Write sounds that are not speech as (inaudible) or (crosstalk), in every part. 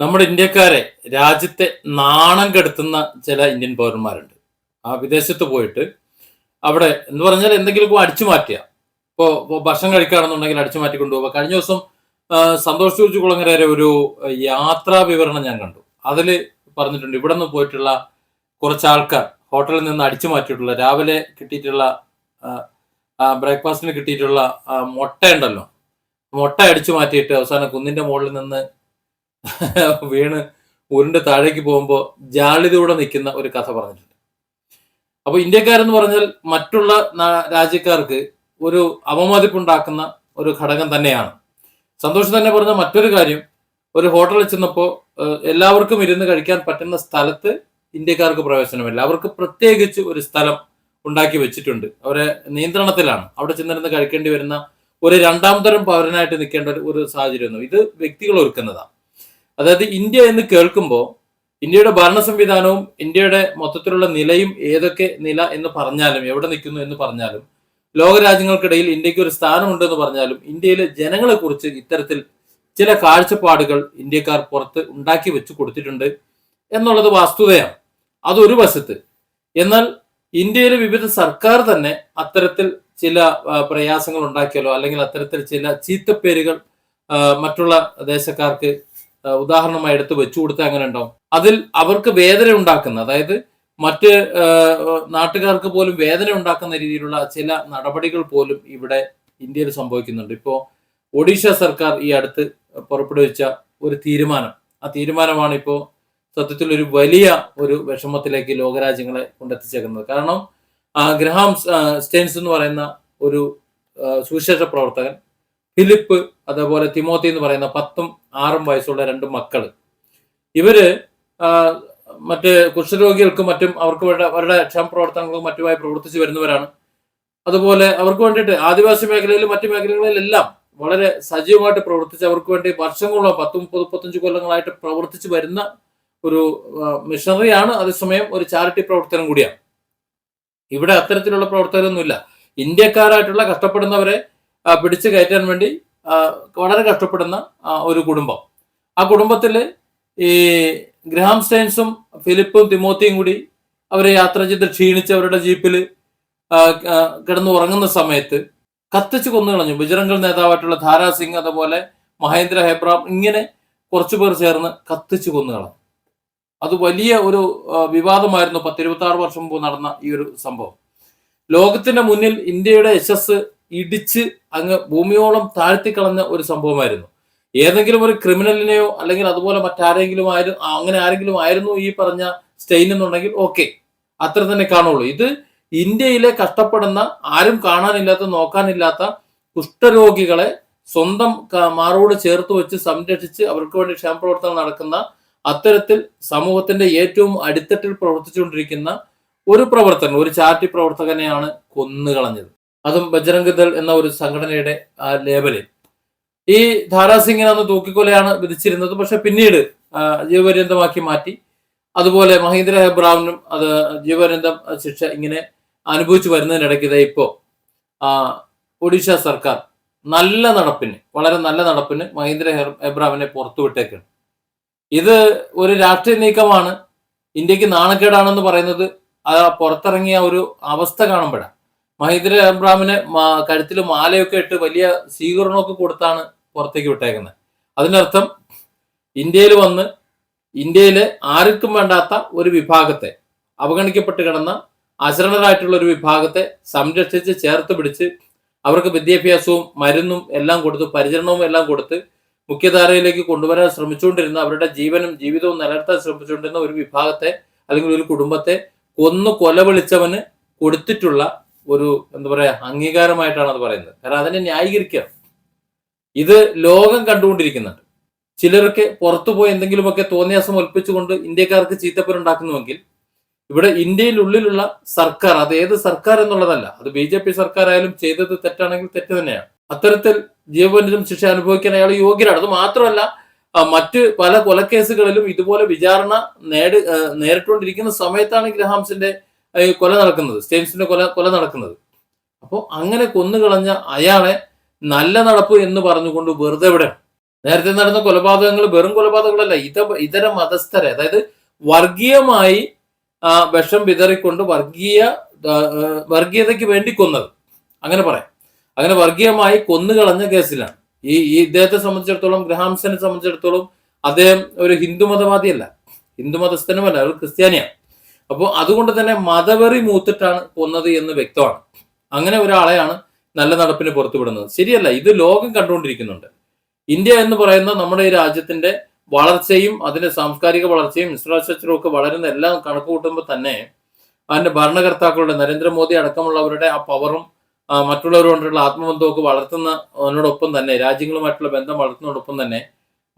നമ്മുടെ ഇന്ത്യക്കാരെ രാജ്യത്തെ നാണം കെടുത്തുന്ന ചില ഇന്ത്യൻ പൗരന്മാരുണ്ട്. ആ വിദേശത്ത് പോയിട്ട് അവിടെ എന്ന് പറഞ്ഞാൽ എന്തെങ്കിലും അടിച്ചു മാറ്റുക ഇപ്പോൾ ഭക്ഷണം കഴിക്കുകയാണെന്നുണ്ടെങ്കിൽ അടിച്ചു മാറ്റി കൊണ്ടുപോകുക കഴിഞ്ഞ ദിവസം സന്തോഷ് ജോർജ് കുളങ്ങരയുടെ ഒരു യാത്രാ വിവരണം ഞാൻ കണ്ടു. അതിൽ പറഞ്ഞിട്ടുണ്ട് ഇവിടെ നിന്ന് പോയിട്ടുള്ള കുറച്ച് ആൾക്കാർ ഹോട്ടലിൽ നിന്ന് അടിച്ചു മാറ്റിയിട്ടുള്ള രാവിലെ കിട്ടിയിട്ടുള്ള ബ്രേക്ക്ഫാസ്റ്റിന് കിട്ടിയിട്ടുള്ള മുട്ട ഉണ്ടല്ലോ. മുട്ട അടിച്ചു മാറ്റിയിട്ട് അവസാനം കുന്നിന്റെ മുകളിൽ നിന്ന് (laughs) വീണ് ഉരുണ്ട് താഴേക്ക് പോകുമ്പോൾ ജാളിതയോടെ നിൽക്കുന്ന ഒരു കഥ പറഞ്ഞിട്ടുണ്ട്. അപ്പൊ ഇന്ത്യക്കാരെന്ന് പറഞ്ഞാൽ മറ്റുള്ള രാജ്യക്കാർക്ക് ഒരു അവമതിപ്പുണ്ടാക്കുന്ന ഒരു ഘടകം തന്നെയാണ്. സന്തോഷം തന്നെ പറഞ്ഞ മറ്റൊരു കാര്യം ഒരു ഹോട്ടലിൽ ചെന്നപ്പോൾ എല്ലാവർക്കും ഇരുന്ന് കഴിക്കാൻ പറ്റുന്ന സ്ഥലത്ത് ഇന്ത്യക്കാർക്ക് പ്രവേശനമില്ല. അവർക്ക് പ്രത്യേകിച്ച് ഒരു സ്ഥലം ഉണ്ടാക്കി വെച്ചിട്ടുണ്ട്. അവരെ നിയന്ത്രണത്തിലാണ്. അവിടെ ചെന്നിരുന്ന് കഴിക്കേണ്ടി വരുന്ന ഒരു രണ്ടാം തരം പൗരനായിട്ട് നിൽക്കേണ്ട ഒരു സാഹചര്യമൊന്നും. ഇത് വ്യക്തികൾ ഒരുക്കുന്നതാണ്. അതായത് ഇന്ത്യ എന്ന് കേൾക്കുമ്പോൾ ഇന്ത്യയുടെ ഭരണ സംവിധാനവും ഇന്ത്യയുടെ മൊത്തത്തിലുള്ള നിലയും ഏതൊക്കെ നില എന്ന് പറഞ്ഞാലും എവിടെ നിൽക്കുന്നു എന്ന് പറഞ്ഞാലും ലോകരാജ്യങ്ങൾക്കിടയിൽ ഇന്ത്യയ്ക്ക് ഒരു സ്ഥാനമുണ്ട് എന്ന് പറഞ്ഞാലും ഇന്ത്യയിലെ ജനങ്ങളെ കുറിച്ച് ഇത്തരത്തിൽ ചില കാഴ്ചപ്പാടുകൾ ഇന്ത്യക്കാർ പുറത്ത് ഉണ്ടാക്കി വെച്ച് കൊടുത്തിട്ടുണ്ട് എന്നുള്ളത് വസ്തുതയാണ്. അതൊരു വശത്ത്. എന്നാൽ ഇന്ത്യയിലെ വിവിധ സർക്കാർ തന്നെ അത്തരത്തിൽ ചില പ്രയാസങ്ങൾ ഉണ്ടാക്കിയാലോ അല്ലെങ്കിൽ അത്തരത്തിൽ ചില ചീത്തപ്പേരുകൾ മറ്റുള്ള ദേശക്കാർക്ക് ഉദാഹരണമായി എടുത്ത് വെച്ചു കൊടുത്താൽ അങ്ങനെ ഉണ്ടാവും? അതിൽ അവർക്ക് വേദന ഉണ്ടാക്കുന്ന അതായത് മറ്റ് നാട്ടുകാർക്ക് പോലും വേദന ഉണ്ടാക്കുന്ന രീതിയിലുള്ള ചില നടപടികൾ പോലും ഇവിടെ ഇന്ത്യയിൽ സംഭവിക്കുന്നുണ്ട്. ഇപ്പോൾ ഒഡീഷ സർക്കാർ ഈ അടുത്ത് പുറപ്പെടുവിച്ച ഒരു തീരുമാനം. ആ തീരുമാനമാണ് ഇപ്പോൾ സത്യത്തിൽ ഒരു വലിയ ഒരു വിഷമത്തിലേക്ക് ലോകരാജ്യങ്ങളെ കൊണ്ടെത്തിച്ചേക്കുന്നത്. കാരണം ഗ്രഹാം സ്റ്റെൻസ് എന്ന് പറയുന്ന ഒരു സുവിശേഷ പ്രവർത്തകൻ ഫിലിപ്പ് അതേപോലെ തിമോത്തി എന്ന് പറയുന്ന പത്തും ആറും വയസ്സുള്ള രണ്ട് മക്കൾ ഇവർ മറ്റ് കുഷ്ഠരോഗികൾക്കും മറ്റും അവർക്ക് വേണ്ട അവരുടെ ക്ഷമപ്രവർത്തനങ്ങൾക്കും മറ്റുമായി പ്രവർത്തിച്ചു വരുന്നവരാണ്. അതുപോലെ അവർക്ക് വേണ്ടിയിട്ട് ആദിവാസി മേഖലയിലും മറ്റു മേഖലകളിലെല്ലാം വളരെ സജീവമായിട്ട് പ്രവർത്തിച്ച് അവർക്ക് വേണ്ടി വർഷങ്ങളോളം പത്ത് മുപ്പത് മുപ്പത്തഞ്ച് കൊല്ലങ്ങളായിട്ട് പ്രവർത്തിച്ചു വരുന്ന ഒരു മിഷണറിയാണ്. അതേസമയം ഒരു ചാരിറ്റി പ്രവർത്തനം കൂടിയാണ്. ഇവിടെ അത്തരത്തിലുള്ള പ്രവർത്തകരൊന്നുമില്ല ഇന്ത്യക്കാരായിട്ടുള്ള കഷ്ടപ്പെടുന്നവരെ പിടിച്ചു കയറ്റാൻ വേണ്ടി വളരെ കഷ്ടപ്പെടുന്ന ഒരു കുടുംബം. ആ കുടുംബത്തിൽ ഈ ഗ്രഹാം സ്റ്റൈൻസും ഫിലിപ്പും തിമോത്തിയും കൂടി അവരെ യാത്ര ചെയ്ത് ക്ഷീണിച്ച് അവരുടെ ജീപ്പിൽ കിടന്നുറങ്ങുന്ന സമയത്ത് കത്തിച്ച് കൊന്നു കളഞ്ഞു ബജറംഗൾ നേതാവായിട്ടുള്ള ധാരാ സിംഗ് അതുപോലെ മഹേന്ദ്ര ഹെബ്രാം ഇങ്ങനെ കുറച്ചു പേർ ചേർന്ന് കത്തിച്ച് കൊന്നു കളഞ്ഞു അത് വലിയ ഒരു വിവാദമായിരുന്നു പത്തിരുപത്തി ആറ് വർഷം മുമ്പ് നടന്ന ഈ ഒരു സംഭവം. ലോകത്തിന്റെ മുന്നിൽ ഇന്ത്യയുടെ യശസ് ഇടിച്ച് അങ്ങ് ഭൂമിയോളം താഴ്ത്തിക്കളഞ്ഞ ഒരു സംഭവമായിരുന്നു. ഏതെങ്കിലും ഒരു ക്രിമിനലിനെയോ അല്ലെങ്കിൽ അതുപോലെ മറ്റാരെങ്കിലും ആയിരുന്നു അങ്ങനെ ആരെങ്കിലും ആയിരുന്നു ഈ പറഞ്ഞ സ്റ്റെയിൻ എന്നുണ്ടെങ്കിൽ ഓക്കെ അത്ര തന്നെ കാണുള്ളൂ. ഇത് ഇന്ത്യയിലെ കഷ്ടപ്പെടുന്ന ആരും കാണാനില്ലാത്ത നോക്കാനില്ലാത്ത കുഷ്ഠരോഗികളെ സ്വന്തം മാറോട് ചേർത്ത് വെച്ച് സംരക്ഷിച്ച് അവർക്ക് വേണ്ടി ക്ഷേമപ്രവർത്തനം നടക്കുന്ന അത്തരത്തിൽ സമൂഹത്തിന്റെ ഏറ്റവും അടിത്തട്ടിൽ പ്രവർത്തിച്ചുകൊണ്ടിരിക്കുന്ന ഒരു പ്രവർത്തകൻ ഒരു ചാരിറ്റി പ്രവർത്തകനെയാണ് കൊന്നുകളഞ്ഞത്. അതും ബജ്രംഗ് ദൾ എന്ന ഒരു സംഘടനയുടെ ആ ലേബലിൽ. ഈ ധാരാസിംഗിനെ അന്ന് തൂക്കിക്കൊലയാണ് വിധിച്ചിരുന്നത്. പക്ഷെ പിന്നീട് ജീവപര്യന്തമാക്കി മാറ്റി. അതുപോലെ മഹീന്ദ്ര ഹെബ്രാമിനും അത് ജീവപര്യന്തം ശിക്ഷ ഇങ്ങനെ അനുഭവിച്ചു വരുന്നതിനിടയ്ക്ക് ഇതേ ആ, ഒഡീഷ സർക്കാർ നല്ല നടപ്പിന് വളരെ നല്ല നടപ്പിന് മഹീന്ദ്ര ഹെബ്രാമിനെ പുറത്തുവിട്ടേക്കാണ് ഇത് ഒരു രാഷ്ട്രീയ നീക്കമാണ്. ഇന്ത്യയ്ക്ക് നാണക്കേടാണെന്ന് പറയുന്നത് ആ പുറത്തിറങ്ങിയ ഒരു അവസ്ഥ കാണുമ്പോഴാണ്. മഹീന്ദ്ര അബ്രാമിന് കഴുത്തിൽ മാലയൊക്കെ ഇട്ട് വലിയ സ്വീകരണമൊക്കെ കൊടുത്താണ് പുറത്തേക്ക് വിട്ടേക്കുന്നത്. അതിനർത്ഥം ഇന്ത്യയിൽ വന്ന് ഇന്ത്യയിലെ ആർക്കും വേണ്ടാത്ത ഒരു വിഭാഗത്തെ അവഗണിക്കപ്പെട്ട് കിടന്ന അശരണരായിട്ടുള്ള ഒരു വിഭാഗത്തെ സംരക്ഷിച്ച് ചേർത്ത് പിടിച്ച് അവർക്ക് വിദ്യാഭ്യാസവും മരുന്നും എല്ലാം കൊടുത്ത് പരിചരണവും എല്ലാം കൊടുത്ത് മുഖ്യധാരയിലേക്ക് കൊണ്ടുവരാൻ ശ്രമിച്ചുകൊണ്ടിരുന്ന അവരുടെ ജീവനും ജീവിതവും നിലനിർത്താൻ ശ്രമിച്ചുകൊണ്ടിരുന്ന ഒരു വിഭാഗത്തെ അല്ലെങ്കിൽ ഒരു കുടുംബത്തെ കൊന്നു കൊലവിളിച്ചവന് കൊടുത്തിട്ടുള്ള ഒരു എന്താ പറയാ അംഗീകാരമായിട്ടാണ് അത് പറയുന്നത്. കാരണം അതിനെ ന്യായീകരിക്കുക ഇത് ലോകം കണ്ടുകൊണ്ടിരിക്കുന്നുണ്ട്. ചിലർക്ക് പുറത്തു പോയി എന്തെങ്കിലുമൊക്കെ തോന്നിയാസം ഒൽപ്പിച്ചുകൊണ്ട് ഇന്ത്യക്കാർക്ക് ചീത്തപ്പേരുണ്ടാക്കുന്നുവെങ്കിൽ ഇവിടെ ഇന്ത്യയിൽ ഉള്ളിലുള്ള സർക്കാർ അത് ഏത് സർക്കാർ എന്നുള്ളതല്ല അത് ബി ജെ പി സർക്കാർ ആയാലും ചെയ്തത് തെറ്റാണെങ്കിൽ തെറ്റ് തന്നെയാണ്. അത്തരത്തിൽ ജീവപര്യന്തം ശിക്ഷ അനുഭവിക്കാൻ അയാൾ യോഗ്യനാണ് അത് മാത്രമല്ല മറ്റ് പല കൊലക്കേസുകളിലും ഇതുപോലെ വിചാരണ നേടി നേരിട്ടുകൊണ്ടിരിക്കുന്ന സമയത്താണ് ഗ്രഹാംസിന്റെ കൊല നടക്കുന്നത് സ്റ്റേൻസിന്റെ കൊല കൊല നടക്കുന്നത്. അപ്പോൾ അങ്ങനെ കൊന്നുകളഞ്ഞ അയാളെ നല്ല നടപ്പ് എന്ന് പറഞ്ഞുകൊണ്ട് വെറുതെ ഇവിടെ നേരത്തെ നടന്ന കൊലപാതകങ്ങൾ വെറും കൊലപാതകങ്ങളല്ല ഇത ഇതര മതസ്ഥരെ അതായത് വർഗീയമായി വിഷം വിതറിക്കൊണ്ട് വർഗീയ വർഗീയതയ്ക്ക് വേണ്ടി കൊന്നത്. അങ്ങനെ പറയാം. അങ്ങനെ വർഗീയമായി കൊന്നുകളഞ്ഞ കേസിലാണ്. ഈ ഈ ഇദ്ദേഹത്തെ സംബന്ധിച്ചിടത്തോളം ഗ്രഹാംസനെ സംബന്ധിച്ചിടത്തോളം അദ്ദേഹം ഒരു ഹിന്ദു മതവാദിയല്ല ഹിന്ദു മതസ്ഥനുമല്ല ഒരു ക്രിസ്ത്യാനിയാണ്. അപ്പോൾ അതുകൊണ്ട് തന്നെ മതവെറി മൂത്തിട്ടാണ് കൊന്നത് എന്ന് വ്യക്തമാണ്. അങ്ങനെ ഒരാളെയാണ് നല്ല നടപ്പിന് പുറത്തുവിടുന്നത്. ശരിയല്ല ഇത് ലോകം കണ്ടുകൊണ്ടിരിക്കുന്നുണ്ട്. ഇന്ത്യ എന്ന് പറയുന്ന നമ്മുടെ ഈ രാജ്യത്തിന്റെ വളർച്ചയും അതിന്റെ സാംസ്കാരിക വളർച്ചയും ഇൻഫ്രാസ്ട്രക്ചറും ഒക്കെ വളരുന്ന എല്ലാം കണക്ക് കൂട്ടുമ്പോൾ തന്നെ അതിന്റെ ഭരണകർത്താക്കളുടെ നരേന്ദ്രമോദി അടക്കമുള്ളവരുടെ ആ പവറും ആ, മറ്റുള്ളവരുകൊണ്ടുള്ള ആത്മബന്ധമൊക്കെ വളർത്തുന്നതിനോടൊപ്പം തന്നെ രാജ്യങ്ങളുമായിട്ടുള്ള ബന്ധം വളർത്തുന്നതോടൊപ്പം തന്നെ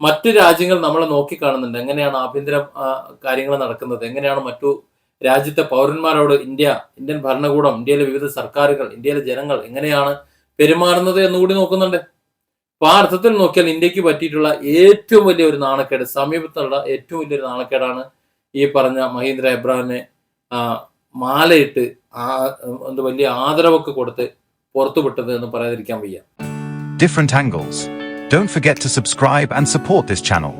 മറ്റു രാജ്യങ്ങൾ നമ്മളെ നോക്കിക്കാണുന്നുണ്ട്. എങ്ങനെയാണ് ആഭ്യന്തര കാര്യങ്ങൾ നടക്കുന്നത്? എങ്ങനെയാണ് മറ്റു രാജ്യത്തെ പൗരന്മാരോട് ഇന്ത്യ ഇന്ത്യൻ ഭരണകൂടം ഇന്ത്യയിലെ വിവിധ സർക്കാരുകൾ ഇന്ത്യയിലെ ജനങ്ങൾ എങ്ങനെയാണ് പെരുമാറുന്നത് എന്നുകൂടി നോക്കുന്നുണ്ട്. അപ്പൊ ആ അർത്ഥത്തിൽ നോക്കിയാൽ ഇന്ത്യയ്ക്ക് പറ്റിയിട്ടുള്ള ഏറ്റവും വലിയ ഒരു നാണക്കേട് സമീപത്തുള്ള ഏറ്റവും വലിയൊരു നാണക്കേടാണ് ഈ പറഞ്ഞ മഹീന്ദ്ര എബ്രാഹിനെ ആ, മാലയിട്ട് ആ എന്ത് വലിയ ആദരവൊക്കെ കൊടുത്ത് പുറത്തുവിട്ടത് എന്ന് പറയാതിരിക്കാൻ വയ്യ. Different angles don't forget to subscribe and support this channel.